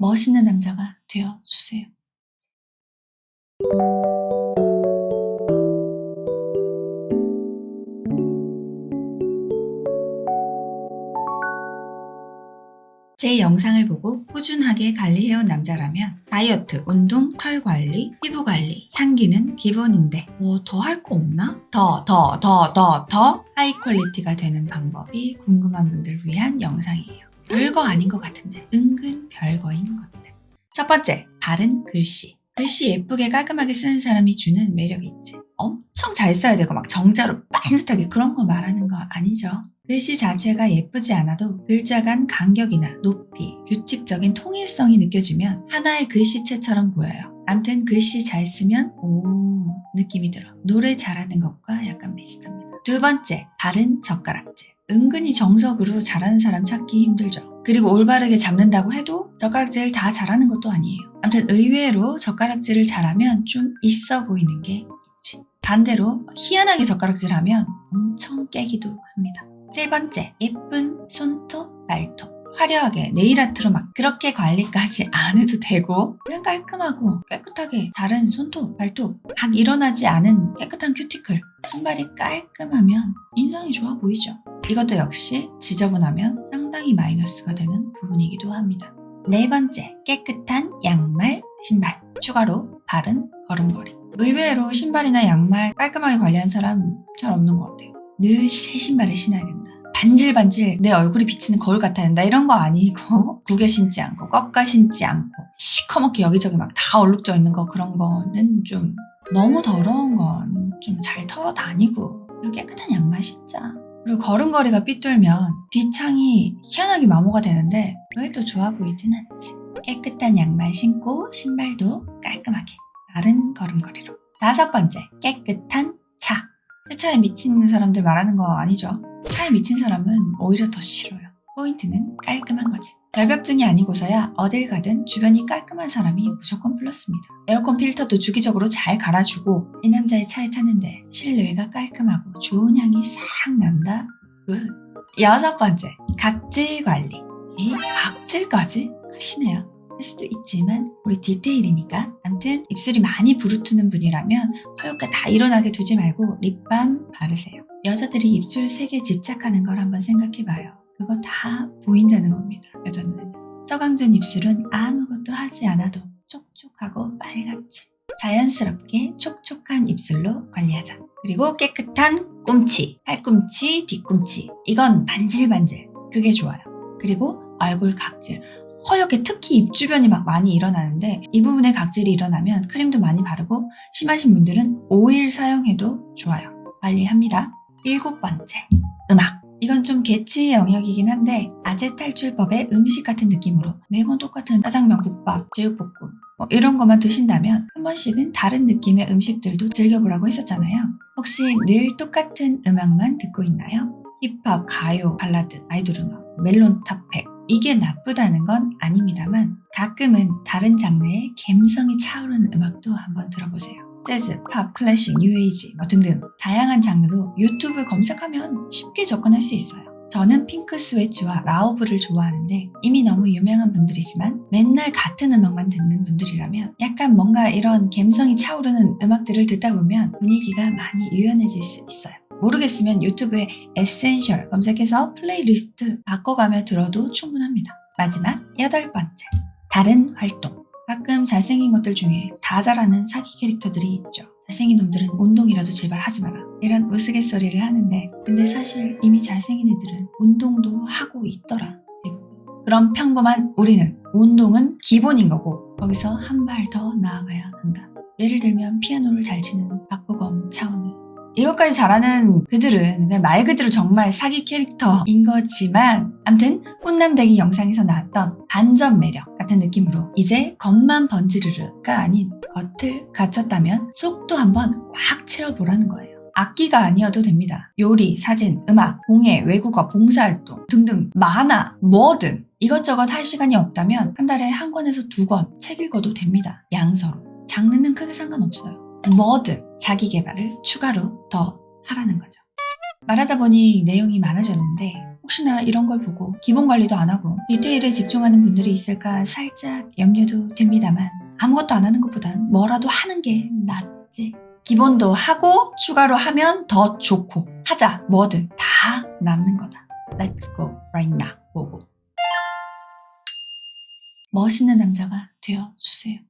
멋있는 남자가 되어 주세요. 제 영상을 보고 꾸준하게 관리해온 남자라면 다이어트, 운동, 털 관리, 피부 관리, 향기는 기본인데 뭐 더 할 거 없나? 더, 더, 더, 더, 더 하이 퀄리티가 되는 방법이 궁금한 분들을 위한 영상이에요. 별거 아닌 것 같은데 은근 별거인 것들. 첫 번째, 바른 글씨. 글씨 예쁘게 깔끔하게 쓰는 사람이 주는 매력이 있지. 엄청 잘 써야 되고 막 정자로 빤듯하게 그런 거 말하는 거 아니죠. 글씨 자체가 예쁘지 않아도 글자 간 간격이나 높이, 규칙적인 통일성이 느껴지면 하나의 글씨체처럼 보여요. 암튼 글씨 잘 쓰면 오 느낌이 들어. 노래 잘하는 것과 약간 비슷합니다. 두 번째, 바른 젓가락질. 은근히 정석으로 잘하는 사람 찾기 힘들죠. 그리고 올바르게 잡는다고 해도 젓가락질 다 잘하는 것도 아니에요. 아무튼 의외로 젓가락질을 잘하면 좀 있어 보이는 게 있지. 반대로 희한하게 젓가락질하면 엄청 깨기도 합니다. 세 번째, 예쁜 손톱, 발톱. 화려하게 네일아트로 막 그렇게 관리까지 안 해도 되고 그냥 깔끔하고 깨끗하게 자른 손톱, 발톱 막 일어나지 않은 깨끗한 큐티클 신발이 깔끔하면 인상이 좋아 보이죠. 이것도 역시 지저분하면 상당히 마이너스가 되는 부분이기도 합니다. 네 번째, 깨끗한 양말, 신발. 추가로 바른 걸음걸이. 의외로 신발이나 양말 깔끔하게 관리한 사람 잘 없는 것 같아요. 늘 새 신발을 신어야 된다. 반질반질 내 얼굴이 비치는 거울 같아야 된다. 이런 거 아니고 구겨 신지 않고 꺾어 신지 않고 시커멓게 여기저기 막 다 얼룩져 있는 거 그런 거는 좀 너무 더러운 건 좀 잘 털어 다니고 그리고 깨끗한 양말 신자. 그리고 걸음걸이가 삐뚤면 뒷창이 희한하게 마모가 되는데 또 좋아 보이진 않지. 깨끗한 양말 신고 신발도 깔끔하게 바른 걸음걸이로. 다섯 번째, 깨끗한 차. 세차에 미치는 사람들 말하는 거 아니죠? 차에 미친 사람은 오히려 더 싫어요. 포인트는 깔끔한 거지. 결벽증이 아니고서야 어딜 가든 주변이 깔끔한 사람이 무조건 플러스입니다. 에어컨 필터도 주기적으로 잘 갈아주고 이 남자의 차에 타는데 실내외가 깔끔하고 좋은 향이 싹 난다. 굿. 여섯 번째, 각질 관리. 이 각질까지? 하시네요. 할 수도 있지만 우리 디테일이니까 아무튼 입술이 많이 부르트는 분이라면 허옇게 다 일어나게 두지 말고 립밤 바르세요. 여자들이 입술 색에 집착하는 걸 한번 생각해봐요. 그거 다 보인다는 겁니다. 여자 눈에는. 서강준 입술은 아무것도 하지 않아도 촉촉하고 빨갛지. 자연스럽게 촉촉한 입술로 관리하자. 그리고 깨끗한 꿈치, 팔꿈치, 뒤꿈치. 이건 반질반질. 그게 좋아요. 그리고 얼굴 각질. 허옇게 특히 입 주변이 막 많이 일어나는데 이 부분에 각질이 일어나면 크림도 많이 바르고 심하신 분들은 오일 사용해도 좋아요. 관리합니다. 일곱 번째, 음악. 이건 좀 개치의 영역이긴 한데 아재 탈출법의 음식 같은 느낌으로 매번 똑같은 짜장면, 국밥, 제육볶음 뭐 이런 것만 드신다면 한 번씩은 다른 느낌의 음식들도 즐겨보라고 했었잖아요. 혹시 늘 똑같은 음악만 듣고 있나요? 힙합, 가요, 발라드, 아이돌 음악, 멜론 탑팩 이게 나쁘다는 건 아닙니다만 가끔은 다른 장르의 감성이 차오르는 음악도 한번 들어보세요. 재즈, 팝, 클래식, 뉴에이지 뭐 등등 다양한 장르로 유튜브 검색하면 쉽게 접근할 수 있어요. 저는 핑크 스웨치와 라우브를 좋아하는데 이미 너무 유명한 분들이지만 맨날 같은 음악만 듣는 분들이라면 약간 뭔가 이런 감성이 차오르는 음악들을 듣다 보면 분위기가 많이 유연해질 수 있어요. 모르겠으면 유튜브에 에센셜 검색해서 플레이리스트 바꿔가며 들어도 충분합니다. 마지막 여덟 번째 다른 활동 가끔 잘생긴 것들 중에 다 잘하는 사기 캐릭터들이 있죠. 잘생긴 놈들은 운동이라도 제발 하지 마라. 이런 우스갯소리를 하는데 근데 사실 이미 잘생긴 애들은 운동도 하고 있더라. 그럼 평범한 우리는 운동은 기본인 거고 거기서 한 발 더 나아가야 한다. 예를 들면 피아노를 잘 치는 박보검 이것까지 잘하는 그들은 그냥 말 그대로 정말 사기 캐릭터인 거지만 암튼 혼남대기 영상에서 나왔던 반전 매력 같은 느낌으로 이제 겉만 번지르르가 아닌 겉을 갖췄다면 속도 한번 꽉 채워보라는 거예요. 악기가 아니어도 됩니다. 요리, 사진, 음악, 공예, 외국어, 봉사활동 등등 만화, 뭐든 이것저것 할 시간이 없다면 한 달에 한 권에서 두 권 책 읽어도 됩니다. 양서로. 장르는 크게 상관없어요. 뭐든 자기 개발을 추가로 더 하라는 거죠. 말하다 보니 내용이 많아졌는데 혹시나 이런 걸 보고 기본 관리도 안 하고 디테일에 집중하는 분들이 있을까 살짝 염려도 됩니다만 아무것도 안 하는 것보단 뭐라도 하는 게 낫지. 기본도 하고 추가로 하면 더 좋고 하자 뭐든 다 남는 거다. Let's go right now. 보고. 멋있는 남자가 되어 주세요.